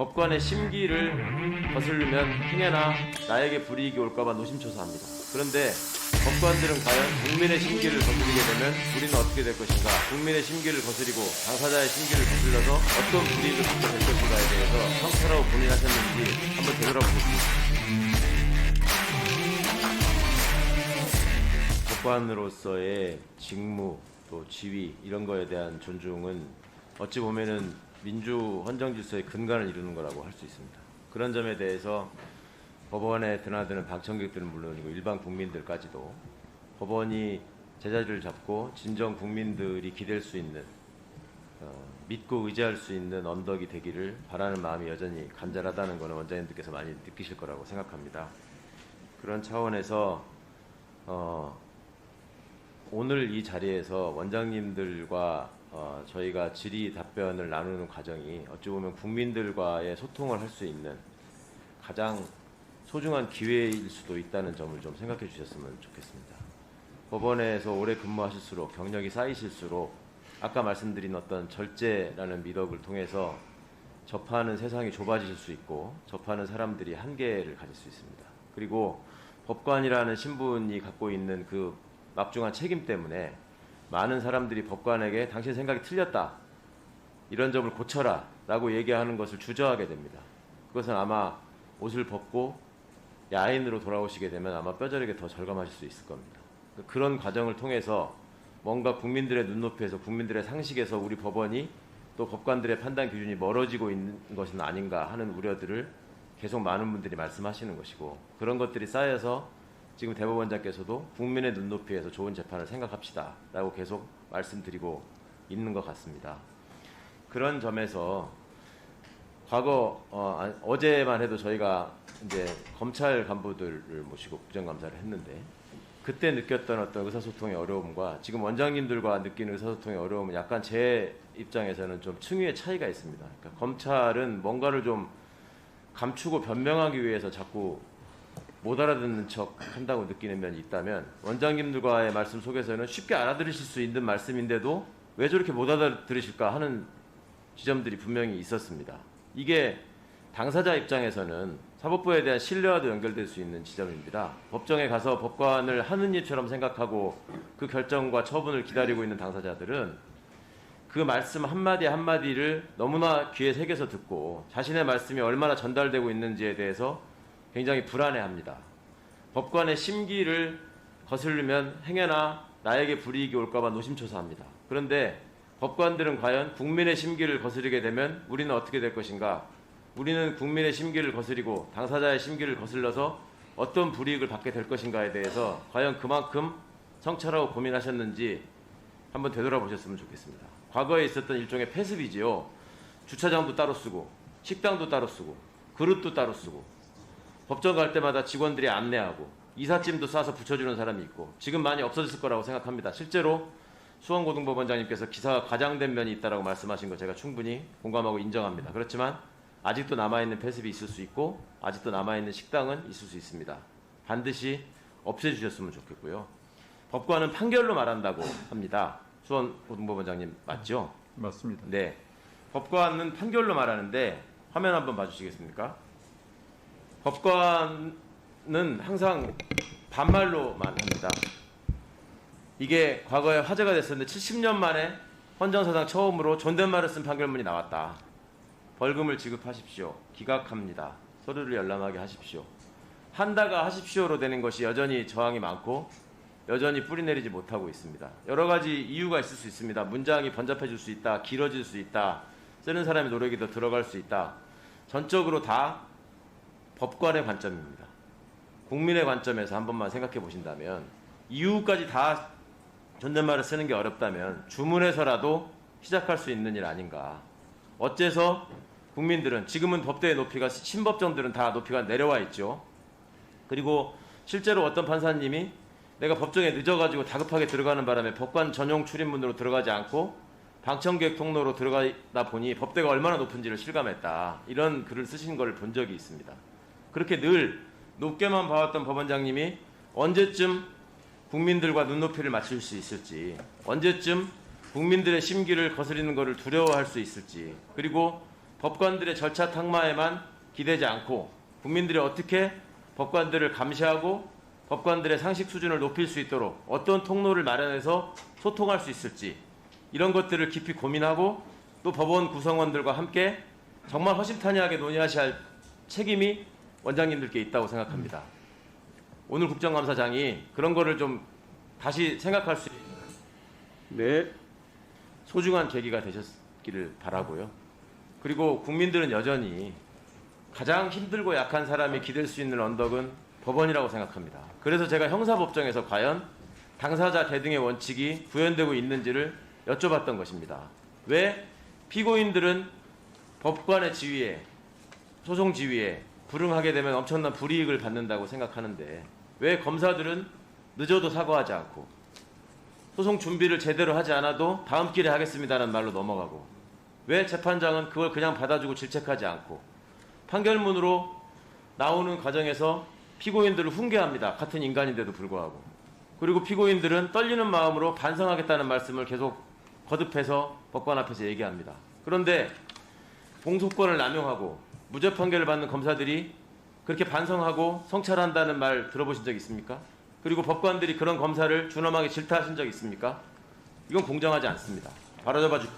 법관의 심기를 거스르면 행여나 나에게 불이익이 올까봐 노심초사합니다. 그런데 법관들은 과연 국민의 심기를 거스르게 되면 우리는 어떻게 될 것인가? 국민의 심기를 거스리고 당사자의 심기를 거슬러서 어떤 불이익을 받게 될 것인가에 대해서 성찰하고 고민하셨는지 한번 되돌아보겠습니다. 법관으로서의 직무 또 지위 이런 거에 대한 존중은 어찌 보면은 민주 헌정 질서의 근간을 이루는 거라고 할 수 있습니다. 그런 점에 대해서 법원에 드나드는 방청객들은 물론이고 일반 국민들까지도 법원이 제자리를 잡고 진정 국민들이 기댈 수 있는 어, 믿고 의지할 수 있는 언덕이 되기를 바라는 마음이 여전히 간절하다는 것은 원장님들께서 많이 느끼실 거라고 생각합니다. 그런 차원에서 어, 오늘 이 자리에서 원장님들과 어, 저희가 질의 답변을 나누는 과정이 어찌 보면 국민들과의 소통을 할 수 있는 가장 소중한 기회일 수도 있다는 점을 좀 생각해 주셨으면 좋겠습니다. 법원에서 오래 근무하실수록 경력이 쌓이실수록 아까 말씀드린 어떤 절제라는 미덕을 통해서 접하는 세상이 좁아질 수 있고 접하는 사람들이 한계를 가질 수 있습니다. 그리고 법관이라는 신분이 갖고 있는 그 막중한 책임 때문에 많은 사람들이 법관에게 당신 생각이 틀렸다. 이런 점을 고쳐라. 라고 얘기하는 것을 주저하게 됩니다. 그것은 아마 옷을 벗고 야인으로 돌아오시게 되면 아마 뼈저리게 더 절감하실 수 있을 겁니다. 그런 과정을 통해서 뭔가 국민들의 눈높이에서 국민들의 상식에서 우리 법원이 또 법관들의 판단 기준이 멀어지고 있는 것은 아닌가 하는 우려들을 계속 많은 분들이 말씀하시는 것이고 그런 것들이 쌓여서 지금 대법원장께서도 국민의 눈높이에서 좋은 재판을 생각합시다 라고 계속 말씀드리고 있는 것 같습니다. 그런 점에서 과거 어, 제만 해도 저희가 이제 검찰 간부들을 모시고 국정감사를 했는데 그때 느꼈던 어떤 의사소통의 어려움과 지금 원장님들과 느끼는 의사소통의 어려움은 약간 제 입장에서는 좀 층위의 차이가 있습니다. 그러니까 검찰은 뭔가를 좀 감추고 변명하기 위해서 자꾸 못 알아듣는 척 한다고 느끼는 면이 있다면 원장님들과의 말씀 속에서는 쉽게 알아들으실 수 있는 말씀인데도 왜 저렇게 못 알아들으실까 하는 지점들이 분명히 있었습니다. 이게 당사자 입장에서는 사법부에 대한 신뢰와도 연결될 수 있는 지점입니다. 법정에 가서 법관을 하는 일처럼 생각하고 그 결정과 처분을 기다리고 있는 당사자들은 그 말씀 한마디 한마디를 너무나 귀에 새겨서 듣고 자신의 말씀이 얼마나 전달되고 있는지에 대해서 굉장히 불안해합니다. 법관의 심기를 거스르면 행여나 나에게 불이익이 올까봐 노심초사합니다. 그런데 법관들은 과연 국민의 심기를 거스르게 되면 우리는 어떻게 될 것인가? 우리는 국민의 심기를 거스리고 당사자의 심기를 거슬러서 어떤 불이익을 받게 될 것인가에 대해서 과연 그만큼 성찰하고 고민하셨는지 한번 되돌아보셨으면 좋겠습니다. 과거에 있었던 일종의 폐습이지요. 주차장도 따로 쓰고 식당도 따로 쓰고 그릇도 따로 쓰고 법정 갈 때마다 직원들이 안내하고 이삿짐도 싸서 붙여주는 사람이 있고 지금 많이 없어졌을 거라고 생각합니다. 실제로 수원고등법원장님께서 기사가 과장된 면이 있다라고 말씀하신 거 제가 충분히 공감하고 인정합니다. 그렇지만 아직도 남아있는 폐습이 있을 수 있고 아직도 남아있는 식당은 있을 수 있습니다. 반드시 없애주셨으면 좋겠고요. 법관은 판결로 말한다고 합니다. 수원고등법원장님 맞죠? 맞습니다. 네. 법관은 판결로 말하는데 화면 한번 봐주시겠습니까? 법관은 항상 반말로만 합니다. 이게 과거에 화제가 됐었는데 70년 만에 헌정사상 처음으로 존댓말을 쓴 판결문이 나왔다. 벌금을 지급하십시오. 기각합니다. 서류를 열람하게 하십시오. 한다가 하십시오로 되는 것이 여전히 저항이 많고 여전히 뿌리내리지 못하고 있습니다. 여러 가지 이유가 있을 수 있습니다. 문장이 번잡해질 수 있다. 길어질 수 있다. 쓰는 사람의 노력이 더 들어갈 수 있다. 전적으로 다 법관의 관점입니다. 국민의 관점에서 한 번만 생각해 보신다면 이유까지 다 존댓말을 쓰는 게 어렵다면 주문해서라도 시작할 수 있는 일 아닌가. 어째서 국민들은 지금은 법대의 높이가 신법정들은 다 높이가 내려와 있죠. 그리고 실제로 어떤 판사님이 내가 법정에 늦어가지고 다급하게 들어가는 바람에 법관 전용 출입문으로 들어가지 않고 방청객 통로로 들어가다 보니 법대가 얼마나 높은지를 실감했다. 이런 글을 쓰신 걸 본 적이 있습니다. 그렇게 늘 높게만 봐왔던 법원장님이 언제쯤 국민들과 눈높이를 맞출 수 있을지, 언제쯤 국민들의 심기를 거스리는 것을 두려워할 수 있을지, 그리고 법관들의 절차 탕마에만 기대지 않고 국민들이 어떻게 법관들을 감시하고 법관들의 상식 수준을 높일 수 있도록 어떤 통로를 마련해서 소통할 수 있을지 이런 것들을 깊이 고민하고 또 법원 구성원들과 함께 정말 허심탄회하게 논의하셔야 할 책임이 원장님들께 있다고 생각합니다. 오늘 국정감사장이 그런 거를 좀 다시 생각할 수 있는 네. 소중한 계기가 되셨기를 바라고요. 그리고 국민들은 여전히 가장 힘들고 약한 사람이 기댈 수 있는 언덕은 법원이라고 생각합니다. 그래서 제가 형사법정에서 과연 당사자 대등의 원칙이 구현되고 있는지를 여쭤봤던 것입니다. 왜 피고인들은 법관의 지위에 소송 지위에 불응하게 되면 엄청난 불이익을 받는다고 생각하는데 왜 검사들은 늦어도 사과하지 않고 소송 준비를 제대로 하지 않아도 다음 길에 하겠습니다라는 말로 넘어가고 왜 재판장은 그걸 그냥 받아주고 질책하지 않고 판결문으로 나오는 과정에서 피고인들을 훈계합니다. 같은 인간인데도 불구하고 그리고 피고인들은 떨리는 마음으로 반성하겠다는 말씀을 계속 거듭해서 법관 앞에서 얘기합니다. 그런데 공소권을 남용하고 무죄 판결을 받는 검사들이 그렇게 반성하고 성찰한다는 말 들어보신 적 있습니까? 그리고 법관들이 그런 검사를 준엄하게 질타하신 적 있습니까? 이건 공정하지 않습니다. 바로잡아 주,